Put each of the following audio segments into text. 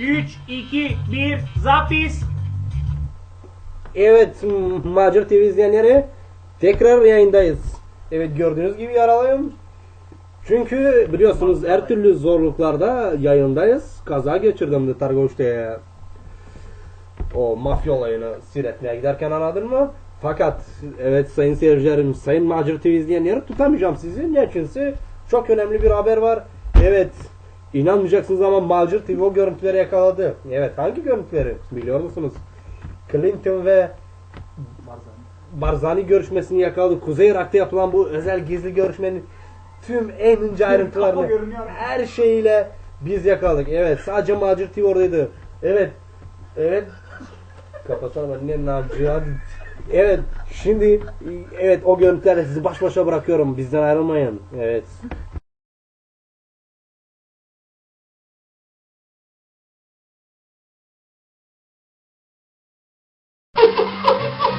3, 2, 1, zapis. Evet Macir TV izleyenleri tekrar yayındayız. Evet gördüğünüz gibi yaralıyım. Çünkü biliyorsunuz her türlü zorluklarda yayındayız. Kaza geçirdim de Targoş'ta o mafya olayını seyretmeye giderken anladın mı? Fakat evet sayın seyircilerim, sayın Macir TV izleyenleri tutamayacağım sizi. Niçinse çok önemli bir haber var. Evet inanmayacaksınız ama Macir TV o görüntüleri yakaladı. Evet hangi görüntüleri biliyor musunuz? Clinton ve Barzani görüşmesini yakaladı. Kuzey Irak'ta yapılan bu özel gizli görüşmenin tüm en ince ayrıntılarını her şeyiyle biz yakaladık. Evet sadece Macir TV oradaydı. Evet. Evet. Ne Naci hadi. Evet şimdi evet o görüntülerle sizi baş başa bırakıyorum. Bizden ayrılmayın. Evet.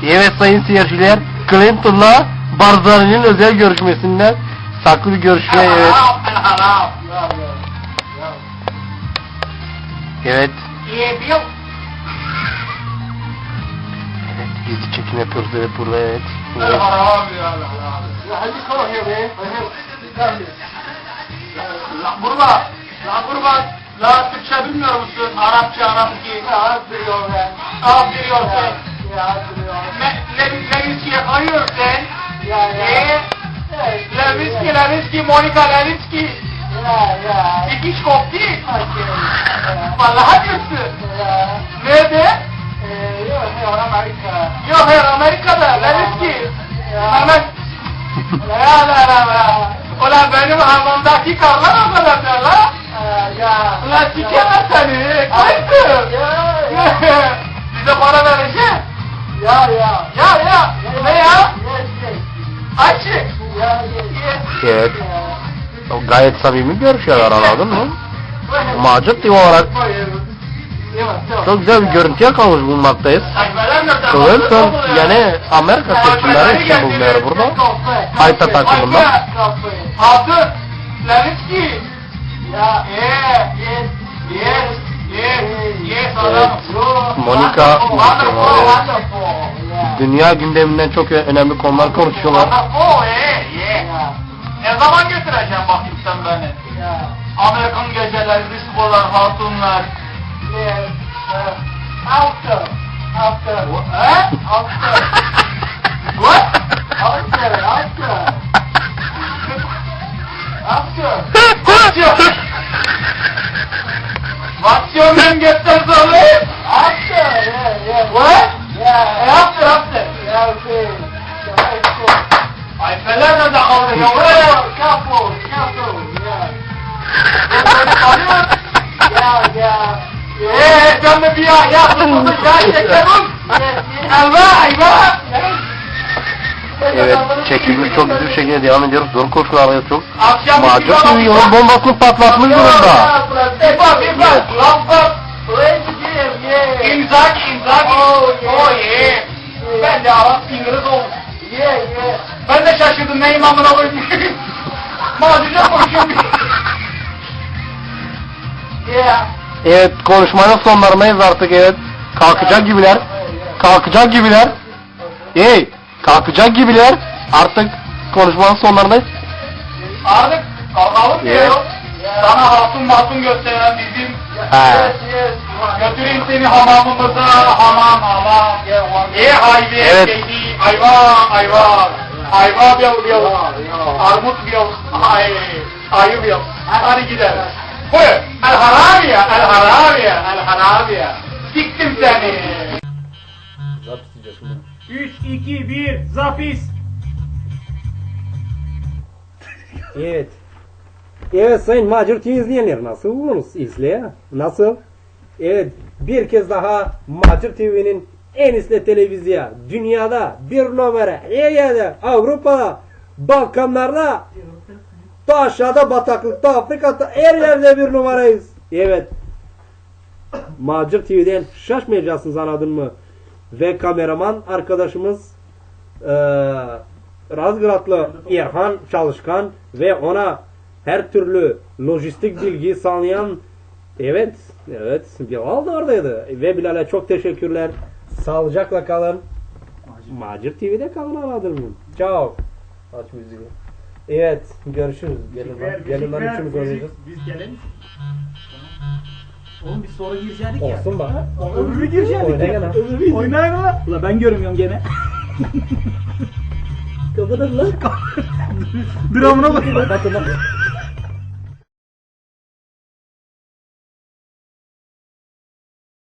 Evet sayın seyirciler, Clinton'la Barzani'nin özel görüşmesinden saklı bir görüşme evet. Evet. Evet, gizli çekim yapıyoruz evet burada evet. evet. La kurban, la kurban, la Türkçe bilmiyor musun? Arapça, Arapçı. Aferin be. Aferin be. Levinski'ye kayıyor sen. Eee? Levinski, Levinski, Monika Levinski. Dikiş koptu. Vallahi diyorsun. Nerede? Yok hayır Amerika'da. Levinski. Mehmet. La la la la. Ulan benim hamamdaki karlar o kadar da la. Ulan sikemez seni. Kaysın. Bize para vereceksin. Ya ya. Ya ya. Ne ya? Açık. Evet. O Gayet samimi görüşüyorlar anladın mı? Macit TV olarak çok güzel bir görüntü yakalamış bulunmaktayız. Clinton yani Amerika seçimleri için bulunuyor burada. Hayta takımında. Altı. Levinski. Ya. Yes. Yes. Yes. Yes. Yes. Evet. Wonderful. Wonderful. Dünya gündeminden çok önemli konular konuşuyorlar. Oh, yeah, yeah. Ne zaman götüreceksin bakayım sen beni? Amerikan geceleri, diskolar, hatunlar. Yes. After. After. He? After. What? After. After. After. What's ya, tutuldu, ya, şekerim. Elva, ayva. Evet, çekimimiz çok güzel bir şekilde devam ediyoruz. Zor çok. Akşam Macit TV yolun bombasını patlatmış durumda. Lamba. İmzak, imzak. Oh, yeah. Ben de Arap İngiliz oldum. Yeah, yeah. Ben de şaşırdım neyim amına koyayım. Macide konuşuyorum. Yeah. Evet, konuşmanın sonlarındayız artık evet. Kalkacak gibiler. Kalkacak gibiler. Hey, kalkacak gibiler. Artık konuşmanın sonlarındayız. Artık kalkalım Evet. diyor. Sana hatun matun gösteren bizim He. Götüreyim seni hamamımıza, hamam hamam. Ye haydi, Evet. şeydi, ayva, ayva. Ayva bir bir armut bir ay, ayı bir Hadi gidelim. Bu, el harabiye, el harabiye, el harabiye. Siktim seni. Zapt isteyeceğiz şimdi. 3, 2, 1, zapis. Evet. Evet sayın Macir TV izleyenler nasılsınız? İzleye. Nasıl? Evet bir kez daha Macir TV'nin en iyisi televizyon dünyada bir numara Ege'de Avrupa'da Balkanlarda ta aşağıda bataklıkta Afrika'da her yerde bir numarayız. Evet. Macir TV'den şaşmayacaksınız anladın mı? Ve kameraman arkadaşımız eee Razgradlı İrhan Çalışkan ve ona her türlü lojistik bilgi sağlayan Evet, evet. Bilal da oradaydı. Ve Bilal'e çok teşekkürler. Sağlıcakla kalın. Macir TV'de kalın anladın mı? Ciao. Aç müziği. Evet, görüşürüz. Gelin lan. Gelin lan üçümüz oynayacağız. Biz gelelim. Oğlum biz sonra girecektik ya. Olsun bak. Öbürü girecektik ya. gene. Öbürü Oynayın lan. Ula ben görmüyorum gene. Kapatın lan. Dramına bak. Kapatın lan.